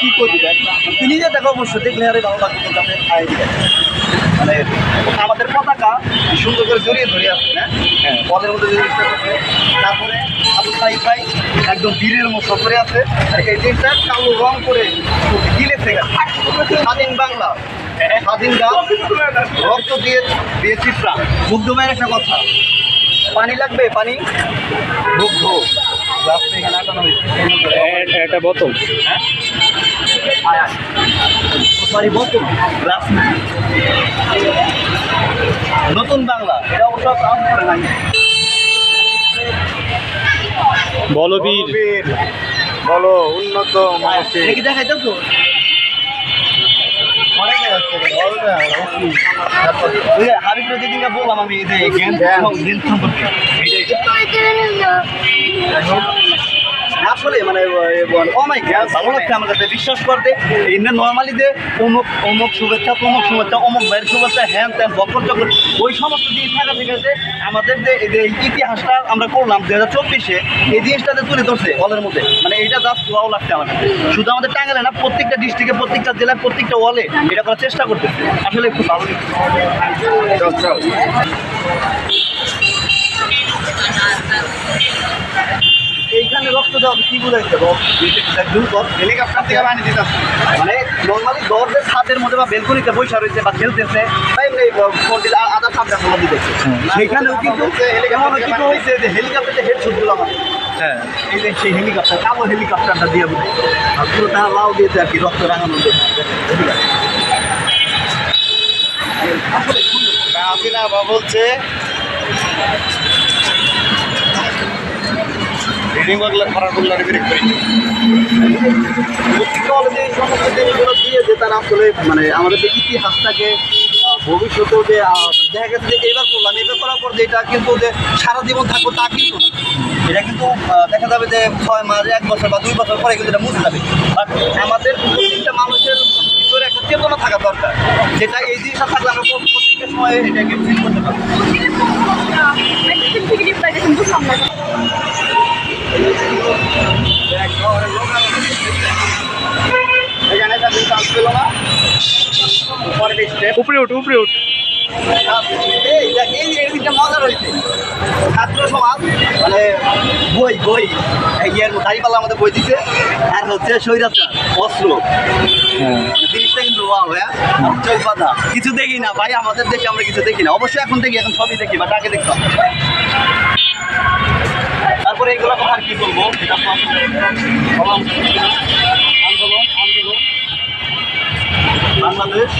কি করে দিবেন তুই নিজে দেখো অবশ্য দেখলে আরে ভালো লাগবে কাছে খাই দিবেন মানে আমাদের পতাকা সুন্দর করে জড়িয়ে ধরে আছে না হ্যাঁ। বলের মধ্যে জড়িয়ে আছে। তারপরে আবু সাইদ ভাই একদম বীরের মতো করে আছে এই জিনিসটা কালো রং করে গিলেছে গেছে স্বাধীন বাংলা স্বাধীন গান রক্ত দিয়ে দিয়েছি প্রাণ। মুগ্ধ ভাইয়ের একটা কথা পানি লাগবে পানি? মুগ্ধ। একটা বোতল। হ্যাঁ আয় আয় সরি বোতল। গ্লাস নতুন বাংলা। এটা অবশ্য কাজ করে নাই। বলবীর বলো উন্নত এটা দেখাইতো তো অনেক হাবিবুর যেদিনকে বললাম আমি যে জ্ঞান সম্পর্কে অনেক ভালো লাগছে আমার বিশ্বাস করতে এমনি নর্মালি অমুক অমুক শুভেচ্ছা তমুক শুভেচ্ছা, অমুক ভাইয়ের শুভেচ্ছা, হ্যান ত্যান, বকর চকর, ওই সমস্ত জিনিস থাকা থেকে যে এই ইতিহাসটা আমরা করলাম দু হাজার চব্বিশে, এই জিনিসটাতে তুলে ধরছে হলের মধ্যে। মানে এটা জাস্ট ভালো লাগছে আমার শুধু আমাদের টাঙ্গালে না, প্রত্যেকটা ডিস্ট্রিক্টে প্রত্যেকটা জেলায়, প্রত্যেকটা ওয়ালে এটা করার চেষ্টা করতেছে। আসলে খুব ভালো লাগছে। এইখানে কি বুঝাইছে হেলিকপ্টার থেকে মানে নর্মালি দরদের ছাদের মধ্যে বা বেলকনিতে বসে রয়েছে বা খেলতেছে ফোনটি আধা দিতেছে কিন্তু এমন কিন্তু হয়েছে যে হেলিকপ্টারে হেড শুটগুলো আমার হ্যাঁ। এই যে সেই হেলিকপ্টার কালো হেলিকপ্টারটা দিয়ে আর লাউ দিয়েছে আর কি রক্ত রাঙানো দিয়েছে আসলে হাসিনা বা বলছে রিডিং খারাপ করলে ব্রেক করি এই সমস্ত দিয়ে যে তারা আসলে মানে আমাদের যে ইতিহাসটাকে ভবিষ্যতেও যে দেখা গেছে যে এবার করলাম এবার করার পর যে এটা কিন্তু যে সারা জীবন থাকব তা কিন্তু এটা কিন্তু দেখা যাবে যে ছয় মাস এক বছর বা দুই বছর পরে কিন্তু এটা মুছে যাবে। বাট আমাদের প্রত্যেকটা মানুষের ভিতরে একটা চেতনা থাকা দরকার। যেটা এই জিনিসটা থাকলে আমরা প্রত্যেকটা সময় এটাকে ফিল করতে পারব। এখানে তাদের চান্স পেল না উপরে উঠ উপরে উঠ। মজা রয়েছে ছাত্র সমাজ মানে বই বই ইয়ের আমাদের বই দিছে আর হচ্ছে স্বৈরাচার অস্ত্র জিনিসটা কিন্তু ওয়াও হ্যাঁ। চোখ বাঁধা কিছু দেখি না ভাই আমাদের দেখে আমরা কিছু দেখি না। অবশ্যই এখন দেখি এখন সবই দেখি বা আগে দেখতাম। আন্দোলন আন্দোলন বাংলাদেশ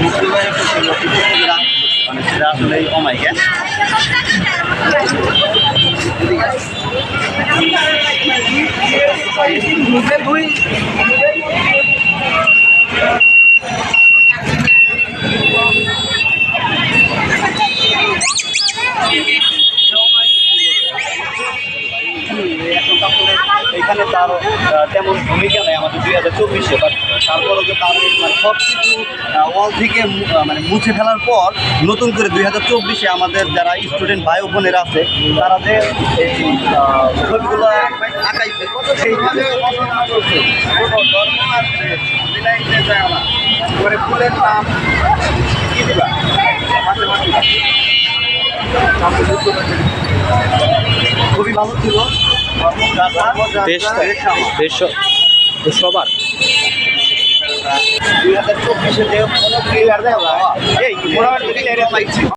মুক্তিবাহিনী একটা ছিল, সেটা মানে সেটা আসলে অমাইকা এখানে তার তেমন ভূমিকা নেই আমাদের দুই হাজার চব্বিশে বাট তারপরেও যে তার মানে সব কিছু ওয়াল থেকে মানে মুছে ফেলার পর নতুন করে দুই হাজার চব্বিশে আমাদের যারা স্টুডেন্ট ভাই বোনেরা আছে, তারা যে ছবিগুলো আঁকাইছে ফুলের নাম কি দিবা মাঝে মাঝে খুবই ভালো ছিল দেশ দেশ সবার দুই হাজার চব্বিশে যে কোনো এই মোটামুটি